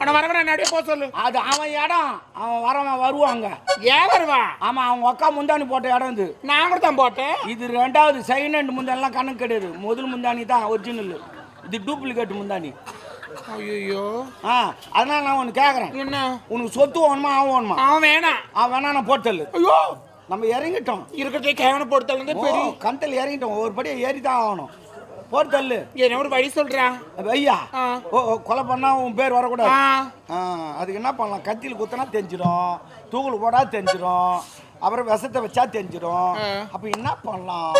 அவனை வர வர நடைய போக சொல்லு. அது அவன் இடம். அவன் வரவன் வருவாங்க. ஏன் வருவான் ஆமா அவங்க அக்கா முந்தானி போட்ட இடம் இது. நான் கூட தான் போட்டேன். இது ரெண்டாவது செகண்ட் ஹேண்ட் முந்தானிலாம் கணக்கு கிடையாது. முதல் முந்தானி தான் ஒரிஜினல் இது டூப்ளிகேட் முந்தானி ஐயோ ஆ அதனால நான் ஒன்று கேட்குறேன் என்ன? உனக்கு சொத்து வேணுமா அவன் வேணுமா? அவன் வேணாம். அவன் வேணா நான் போட்டல் ஐயோ. நம்ம இறங்கிட்டோம். இருக்கிறதே கேவன வந்து பெரிய கந்தல் இறங்கிட்டோம். ஒரு படி ஏறி தான் ஆகணும். போட்டல் என்ன ஒரு வழி சொல்றான் ஐயா. ஓ கொலை பண்ணா உன் பேர் வரக்கூடாது. அதுக்கு என்ன பண்ணலாம்? கத்தியில் குத்தினா தெரிஞ்சிடும் தூக்குல போடா தெரிஞ்சிடும் அப்புறம் விஷத்தை வச்சா தெரிஞ்சிடும். அப்ப என்ன பண்ணலாம்?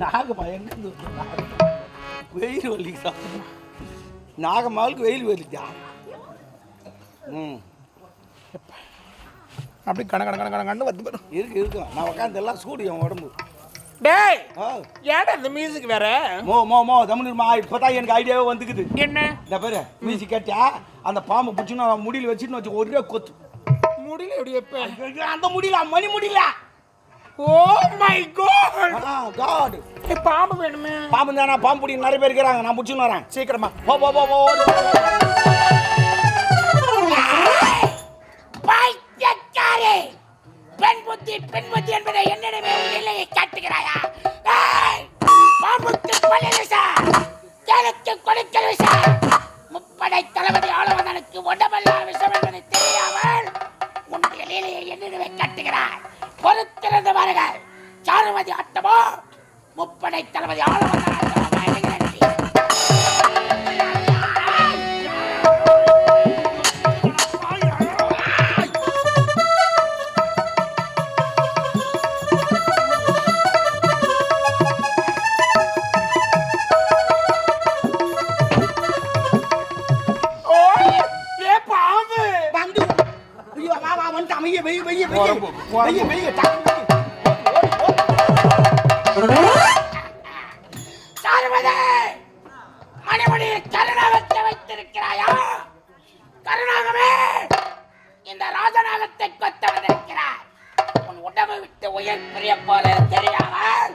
நாகமா எங்க இருந்து வருது நாகம்? வயிறு வலிக்குதா? நாகமாவுக்கு வெயில் வலிக்குதா? ம். அப்படி கண கண கண கண கண்ணு வந்து பாரு. இருக்கு இருக்கும் நான் உட்காந்து எல்லாம் சூடு என் உடம்பு. டேய் ஆ. ஏன்டா இந்த மியூசிக் வேற? மோ மோ மோ தமிழ்மா இப்பதான் எனக்கு ஐடியாவே வந்துக்குது. என்ன? இந்த பேரு மியூசிக் கேட்டியா அந்த பாம்பு பிடிச்சி நான் முடியல வச்சுன்னு வச்சு ஒரே கொத்து. முடியல எப்படி அந்த முடியல மணி முடியல. ஓ மை காட் காட் பாம்பு வேணுமே. பாம்பு தானே பாம்பு பிடி நிறைய பேர் இருக்கிறாங்க. நான் பிடிச்சின்னு வரேன். சீக்கிரமா. போ போ போ போ. பைத்தியக்காரே. பெண் புத்தி பெண் புத்தி என்பதை என்னிடமே கருணாகமே இந்த ராஜநாகத்தை கொத்த வந்திருக்கிறாய் உன் உடம்பு விட்டு உயர் பிரிய போல தெரியாமல்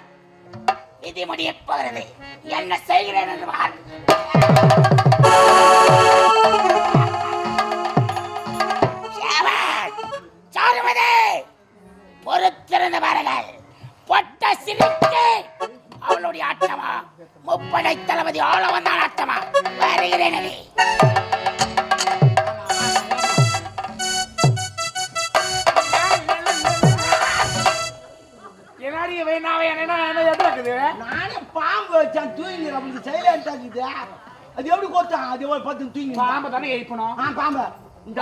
விதி முடியப் போகிறது என்ன செய்கிறேன் என்று பார். பொறுத்திருந்த பாருங்கள் பொட்ட சிரிக்கு அவளுடைய ஆட்டமா? முப்படை தளபதி ஆள வந்தான் ஆட்டமா? வருகிறேன் அது எப்படி கொடுத்தான் அது ஒரு பத்து தூங்கி பாம்பு தானே எழுப்பணும் ஆ பாம்பு இந்த.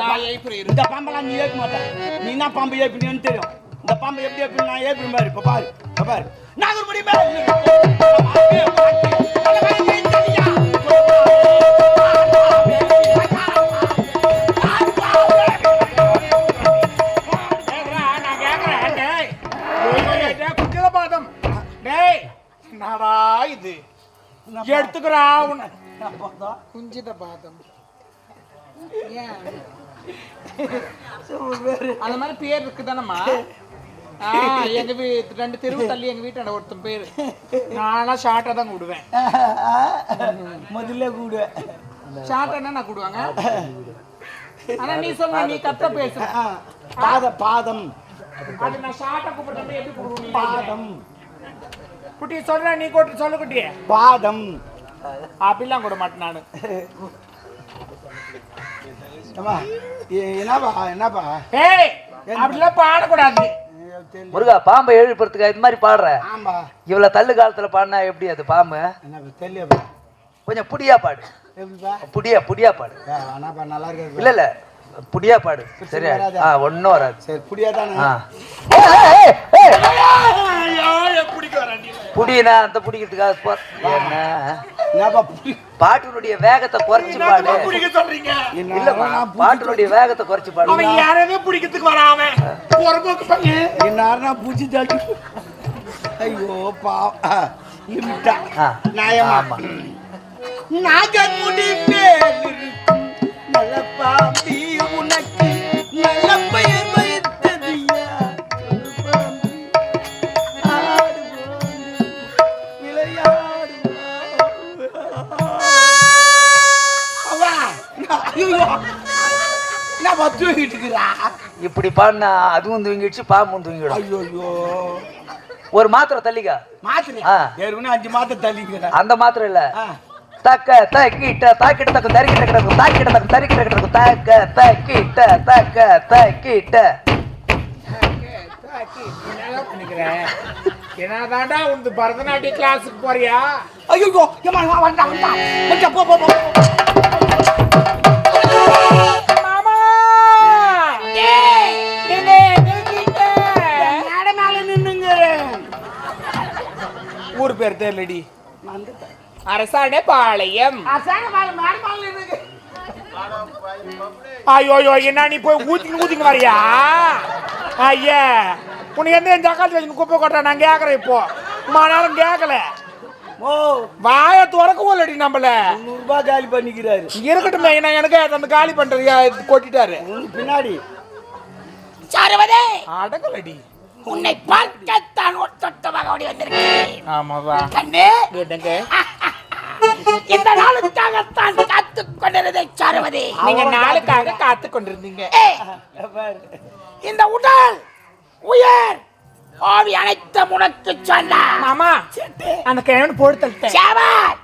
இந்த பாம்பெல்லாம் நீ ஏற்க மாட்டேன் நீ என்ன பாம்பு ஏற்பினு தெரியும். இந்த பாம்பு எப்படி ஏற்பி நான் ஏற்பி பாரு இப்ப பாரு இப்ப பாரு. குஞ்சித பாதம் ஏன்? அந்த மாதிரி பேர் இருக்குதானம்மா? எங்க வீட்டு ரெண்டு தெருவு தள்ளி எங்க வீட்டாண்ட ஒருத்தன் பேரு. நானா ஷார்ட்டா தான் கூடுவேன். முதல்ல கூடு. ஷார்ட்டா நான் கூடுவாங்க? ஆனா நீ சொல்ல நீ கத்த பேசுற ஆ, பாத பாதம். அது நான் ஷார்ட்டா எப்படி கூடுவீங்க பாதம். குட்டி சொல்ற நீ கூட்டு சொல்லு குட்டி பாதம். அப்படிலாம் கூட மாட்டேன் நானு. என்னப்பா என்னப்பா? ஏய் அப்படிலாம் பாடக்கூடாது. முருகா பாம்பை எழுப்புறதுக்கு இது மாதிரி பாடுற. ஆமா. இவ்வளவு தள்ளு காலத்துல பாடினா எப்படி அது பாம்பு? கொஞ்சம் புடியா பாடு. எப்படிப்பா? புடியா புடியா பாடு. ஆனாப்பா நல்லா இருக்கு இல்ல இல்ல. புடியா பாடு. சரியா? ஆ ஒன்னும் வராது. சரி புடியா தானே? ஆ. புடினா அந்த புடிக்கிறதுக்காக போ என்ன? பாட்டினுடைய வேகத்தை குறைச்சு பாடு. பிடிக்க சொல்றீங்க? இல்லம்மா பாட்டினுடைய வேகத்தை குறைச்சு பாடு. அவன் யாரையுமே பிடிக்கிறதுக்கு அவன் பொறுப்புக்கு பையன் என்ன பூச்சி தள்ளி ஐயோ பா லிமிட்டா. நியாயமா. நாகமுடி மேலிருக்கும் நல்ல பாம்பி உனக்கு நல்ல பெயர்? பாம்பி, ஆடுவோம், விளையாடுவோம். தூங்கிட்டு இருக்கிறா இப்படி பாடினா அதுவும் தூங்கிடுச்சு பாம்பும் தூங்கிடும் ஐயோ ஐயோ ஒரு மாத்திரை தள்ளிக்கா மாத்திரை. ஏற்கனவே அஞ்சு மாத்திரை தள்ளிக்கிறேன் அந்த மாத்திரை இல்ல. தக்க தக்கிட்ட தாக்கிட்ட தக்க தரிக்கிட்ட கிடக்கும் தாக்கிட்ட தக்க தரிக்கிட்ட கிடக்கும். தாக்க தக்கிட்ட தக்க தக்கிட்ட. என்னதாண்டா உனது பரதநாட்டிய கிளாஸுக்கு போறியா? ஐயோ ஏமா வந்தா வந்தா வந்தா போ போ போ. மாமா. மேடை மேல நின்னுங்க. ஊர் பேர் தெரியலடி அரசாணை பாளையம். அசான மேல மேடை மேல நின்னுங்க ஐயோ ஐயோ என்ன நீ போய் ஊத்திங்க ஊத்திங்க வரியா? ஐயா உனக்கு எந்த என் ஜக்காத்து வச்சு குப்பை கொட்டுற? நான் கேட்கறேன் இப்போ. நேரம் கேட்கல ஓ வாய துறக்க போலடி நம்மள. நூறு ரூபாய் காலி பண்ணிக்கிறாரு. இருக்கட்டும் நான் எனக்கு அந்த காலி பண்றது கொட்டிட்டாரு? பின்னாடி. சாருவதே! அடங்கலடி உன்னை பார்க்கத்தான் ஒரு தொட்டமாக ஓடி வந்திருக்கிறேன் ஆமாவா? கண்ணு. என்னங்க? இந்த நாளுக்காகத்தான் காத்துக் கொண்டிருந்ததை சாருவதே நீங்க நாளுக்காக காத்து கொண்டிருந்தீங்க. இந்த உடல் உயர் ஆவி அனைத்தும் உனக்கு சொன்னார் மாமா அந்த கிழவன் போட்டு சாவார்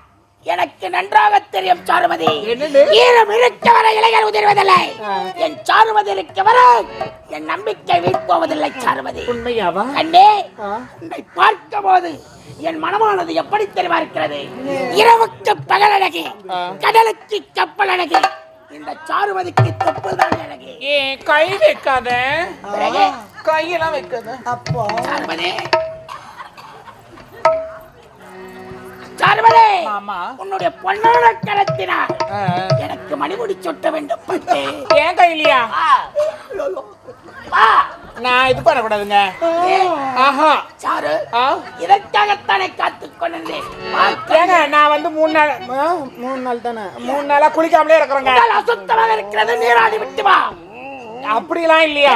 எனக்கு நன்றாக தெரியும் சாருமதி. என்னது? ஈரம் இருக்க வரை இலைகள் உதிர்வதில்லை. என் சாருமதி இருக்க வரை என் நம்பிக்கை வீழ்ப்போவதில்லை சாருமதி. உண்மையாவா? கண்ணே ஆ. உன்னை பார்க்கும் போது என் மனமானது எப்படி தெரியுமா இருக்கிறது? இரவுக்கு பகல் அழகு. கடலுக்கு கப்பல் அழகு. இந்த சாருமதிக்கு தொப்புள் தான் அழகு. ஏன் கை வைக்காத? கையெல்லாம் வைக்காத. அப்பா. சாருமதி மாமா. உன்னுடைய பொன்னான கரத்தினால். எனக்கு மணிமுடி சொட்ட வேண்டும் ஏன் கையிலையா. நான் இது பண்ணக்கூடாதுங்க. ஆஹா. சாரு இதற்காகத்தானே காத்துக் கொண்டிருந்தேன். ஏங்க நான் வந்து மூணு நாள் மூணு நாள் தானே? மூணு நாளா குளிக்காமலே இருக்கிறேங்க. அசுத்தமாக இருக்கிறது நீராடி விட்டு வா. அப்படிலாம் இல்லையா?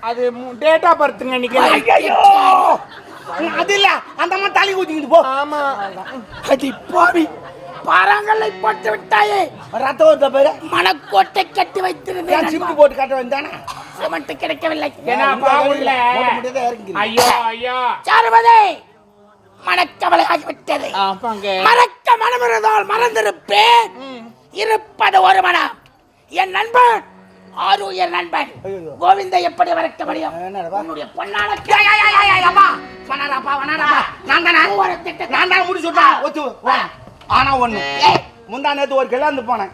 அது டேட் ஆஃப் பர்த்துங்க இன்னைக்கு அது இல்ல அந்த அம்மா தலை ஊத்திக்கிட்டு போ. ஆமா. அடி பாவி பாறாங்கல்லை போட்டு விட்டாயே. ரத்தம் வருதா பாரு மணக்கோட்டை கட்டி வைத்திருந்தேன். சிப்ட் போட்டு கட்ட வேண்டானா சிமெண்ட் கிடைக்கவில்லை. ஐயோ ஐயோ. சாருவதே மணக்கவலை ஆகிவிட்டது மறக்க மனம் இருந்தால் மறந்திருப்பேன் இருப்பது ஒரு மனம். என் நண்பன் ஆறு உயர் நண்பன். கோவிந்த எப்படி மறக்க முடியும்? உன்னுடைய பொன்னான அப்பா வனாராப்பா வனாராப்பா நான் தானே நான் தான் முடி சொல்றேன் ஒத்து. ஆனா ஒண்ணு. முந்தா நேத்து ஒரு கல்யாணத்து போனேன்.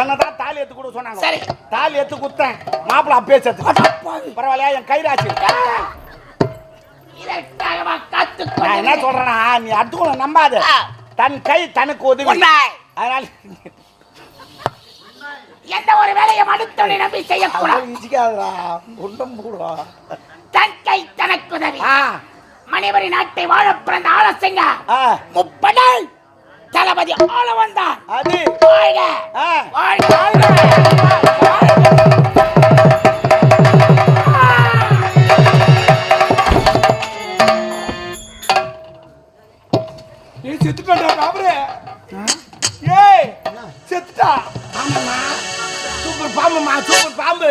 என்னதான் தாலி எடுத்து கூட சொன்னாங்க. சரி. தாலி எடுத்து குத்தேன் மாப்பிள்ள அப்பே சேர்த்து. பரவாயில்லையா என் கைராசி? என்ன? சொல்றேன்னா நீ அடுத்துக்குள்ள நம்பாத. தன் கை தனக்கு உதவி. அதனால எந்த ஒரு வேலையும் அடுத்தவனை நம்பி செய்யக்கூடாது. அதனால இச்சிக்காதடா ஒன்றும் போடுவா தன் கை தனக்கு உதவி மணிவரி நாட்டை வாழ பிறந்த ஆலசிங்க. ஆ. முப்படல் தளபதி ஆள வந்தான் அது. வாழ்க. ஆ. வாழ்க. வாழ்க. செத்துட்டா ஏய் செத்துட்டா? ஆமாம்மா. சூப்பர் பாம்புமா சூப்பர் பாம்பு.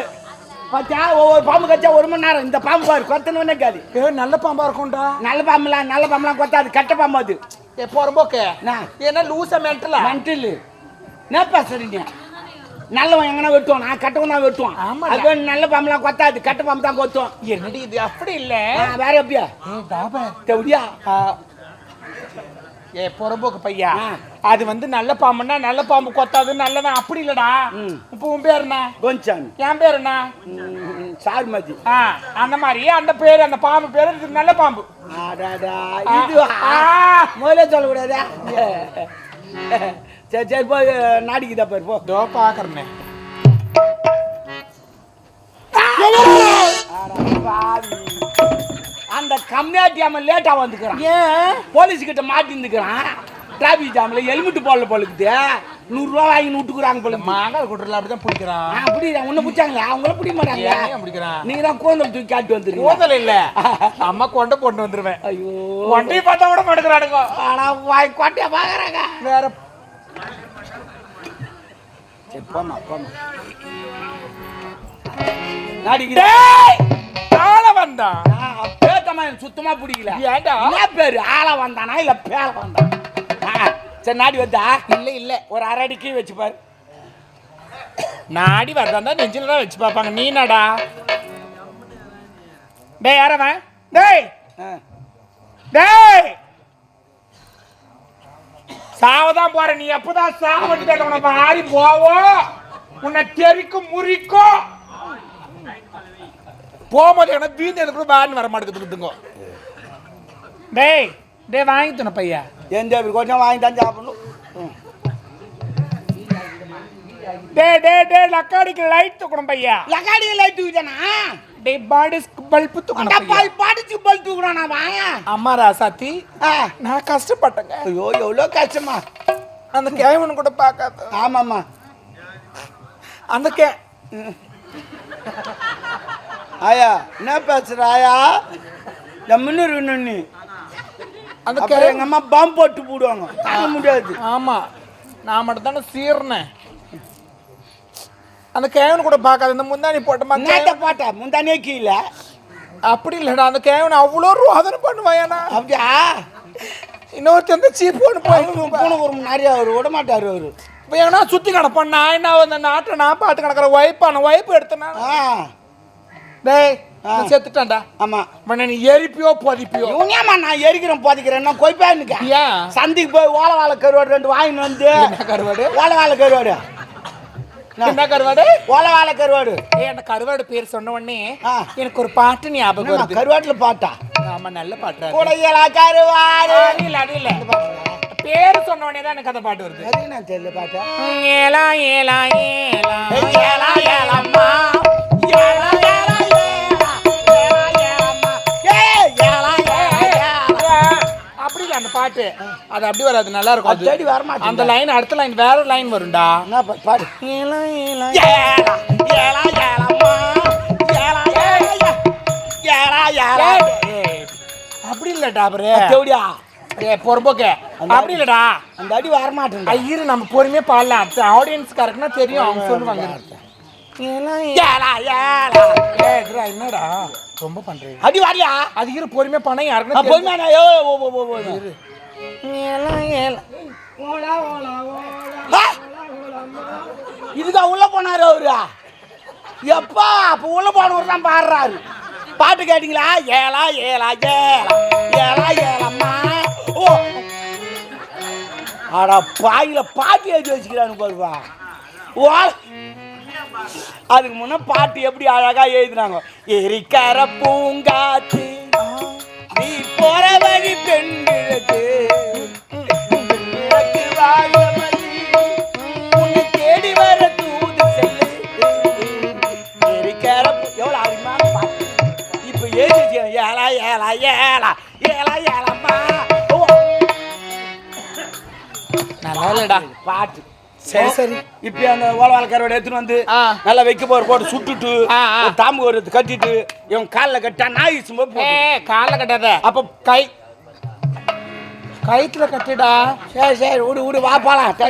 பாத்தியா? ஒவ்வொரு பாம்பு கச்சா ஒரு மணி நேரம். இந்த பாம்பு பாரு கொத்தனவனே காலி ஏ நல்ல பாம்பா இருக்கும்டா. நல்ல பாம்புலாம் நல்ல பாம்புலாம் கொத்தாது. கெட்ட பாம்பு அது. ஏ போறம்போக்கு என்ன? என்ன லூச மென்டலா மென்டல் என்ன பேசுறீங்க நல்லவன் எங்கன்னா வெட்டுவான். நான் கட்டவன் தான் வெட்டுவான். ஆமாடா. அது நல்ல பாம்புலாம் கொத்தாது. கட்ட பாம்பு தான் கொத்தும். என்னடி இது அப்படி இல்ல. வேற எப்படியா? எப்படியா ஏ புறம்போக்கு பையா. அது வந்து நல்ல பாம்புன்னா நல்ல பாம்பு கொத்தாது நல்லதான் அப்படி இல்லடா. இப்போ உன் பேர் என்ன? கொஞ்சாமி என் பேர் என்ன? சார் மதி ஆ அந்த மாதிரி அந்த பேர் அந்த பாம்பு பேர் நல்ல பாம்பு. முதல்ல சொல்லக்கூடாதா? சரி சரி போய் நாடிக்குதா பாரு போ. பாவி. அந்த கம்மியாட்டி அவன் லேட்டா வந்துக்கிறான். ஏன்? போலீஸ் கிட்ட மாட்டிருந்துக்கிறான் டிராபிக் ஜாம்ல ஹெல்மெட் போடல போலுக்குது நூறுரூவா வாங்கி விட்டுக்குறாங்க போல மாங்காய் குட்டுல அப்படிதான் பிடிக்கிறான். அப்படி உன்னை பிடிச்சாங்களா? அவங்கள பிடிக்க மாட்டாங்க பிடிக்கிறான்? நீங்க தான் கோந்தல் தூக்கி காட்டி வந்துருக்கீங்க கூதல் இல்ல. அம்மா கொண்டை போட்டு வந்துருவேன். ஐயோ. கொண்டையை பார்த்தா கூட மாட்டுக்கிறானுங்க ஆனா வாய் கோட்டையா பாக்குறாங்க வேற சரி போமா போமா கால வந்தான். பேத்தமா எனக்கு சுத்தமா பிடிக்கல ஏன்டா? என்ன பேரு? ஆள வந்தானா இல்ல பேல வந்தானா? சரி நாடி வந்தா இல்ல இல்ல. ஒரு அரை அடி வச்சு பாரு. நாடி வரதா? நெஞ்சில தான் வச்சு பார்ப்பாங்க. நீ என்னடா? டேய் யாரவன் டேய். டேய்! சாவதான் போற. நீ எப்பதான் சாவட்டு உன மாறி போவோம் உன்னை தெறிக்கும் முறிக்கும். போகும்போது எனக்கு வீந்து எனக்கு கூட வேன் வர மாட்டேங்குதுங்க டேய் டேய் வாங்கி துணை பையா எந்த கொஞ்சம் வாங்கி தான் சாப்பிடணும். டேய் டேய் டேய் லக்காடிக்கு லைட் தூக்கணும் பையா. லக்காடி லைட் தூக்கிட்டானா? டேய் பாடிஸ் பல்பு தூக்கணும் பையா. டப்பால் பாடிச்சு பல் தூக்குறானா வாங்க அம்மா ராசாத்தி. ஆ. நான் கஷ்டப்பட்டேங்க. ஐயோ எவ்வளோ கஷ்டமா? அந்த கேவன் கூட பார்க்காத. ஆமாம்மா. அந்த கே ஆயா என்ன பேசுற ஆயா? ஜம்முன்னு இருக்கணும் நீ அந்த அப்புறம் கே எங்க அம்மா பாம்பு போட்டு போடுவாங்க. தாங்க முடியாது. ஆமா. நான் மட்டும் தானே சீர்னேன். அந்த கேவன் கூட பார்க்காத இந்த முந்தானி போட்ட நேத்த மாதிரி போட்ட முந்தானே கீழே. அப்படி இல்லடா அந்த கேவன் அவ்வளோ ரோதனை பண்ணுவாயானா அப்படியா? இன்னொருத்தன் வந்து சீப் ஒன்று போய் குறும்பு நிறைய அவர் விட மாட்டாரு அவரு. இப்போ எவனா சுற்றி கிடப்பான் நான் என்ன அந்த நாட்டை நான் பார்த்து கிடக்கிற ஒய்ப்பான ஒய்ப்பு எடுத்தேன்? ஆ. டேய். நான் செத்துட்டேன்டா. ஆமா. உன்னை நீ எரிப்பியோ பொதிப்பியோ? இவனேம்மா நான் எரிக்கிறேன் போதிக்கிறேன்? நான் கொய்ப்பா இருக்கேன் ஏன் சந்தைக்கு போய் ஓலை வாழை கருவாடு ரெண்டு வாங்கிட்டு வந்து. கருவாடு? ஓலை வாழை கருவாடு. என்ன கருவாடு? ஓலை வாழை கருவாடு. அந்த கருவாடு பேர் சொன்ன உடனே. எனக்கு ஒரு பாட்டு ஞாபகம் வருது. கருவாட்டுல பாட்டா? ஆமா நல்ல பாட்டு கூடையலா கருவாடு. இல்ல அது இல்ல பேர் சொன்ன உடனே தான் எனக்கு அந்த பாட்டு வருது. அது நான் தெரியல பாட்டா? ஏலா ஏலா ஏலா ஏலா ஏலம்மா. ஏலா ஏலா ஏலா பாட்டு. அது அப்படி வராது நல்லா இருக்கும் அது தேடி வர மாட்டேங்குது. அந்த லைன் அடுத்த லைன் வேற லைன் வரும்டா. என்ன பாடு. ஏலா ஏலா ஏலா ஏலா ஏலம்மா. ஏலா ஏலா ஏலா. ஏலா ஏய், அப்படி இல்லடா அவரு தேவடியா? ஏய் பொறுப்போக்க. அப்படி இல்லடா. அந்த அடி வர மாட்டேங்குது ஐயரு நம்ம பொறுமையா பாடலாம். ஆடியன்ஸ்காரக்குன்னா தெரியும் அவங்க சொல்லுவாங்க. என்னடா? ரொம்ப பண்றீங்க. அடி வாரியா அது இரு பொறுமையா பணம் ஆ, யாருக்குன்னா பொறுமையா நான் ஏ, ஓ, ஓ, ஓ, ஓ, ஓ. ஏலா ஏலா. ஆ! இதுக்கா உள்ள போனாரு அவரு. எப்பா அப்ப உள்ள போனவர் தான் பாடுறாரு. பாட்டு கேட்டீங்களா? ஏலா ஏலா ஏலா. ஏலா ஏலம்மா. ஓ. அட பாயில பாட்டு எழுதி வச்சுக்கிறானு பாருப்பா. ஓ அதுக்கு முன்ன பாட்டு எப்படி அழகா எழுதுனாங்க? எரிக்கர பூங்காத்து நீ போற வழி பெண்களுக்கு தேடி வர தூது எரிக்கர எவ்வளவு அருமையான பாட்டு. இப்ப எழுதி ஏலா ஏலா ஏலா ஏலா நல்லா பாட்டு. சரி சரி. இப்ப அந்த ஓலவால கருவாடு எடுத்துன்னு வந்து. நல்லா வைக்க போற போட்டு சுட்டுட்டு தாம்பு ஒரு கட்டிட்டு இவன் காலில் கட்டா நாய் சும்மா கால்ல கட்டாத. அப்ப கை கயித்துல கட்டுடா. சரி சரி விடு விடு வா போலாம்.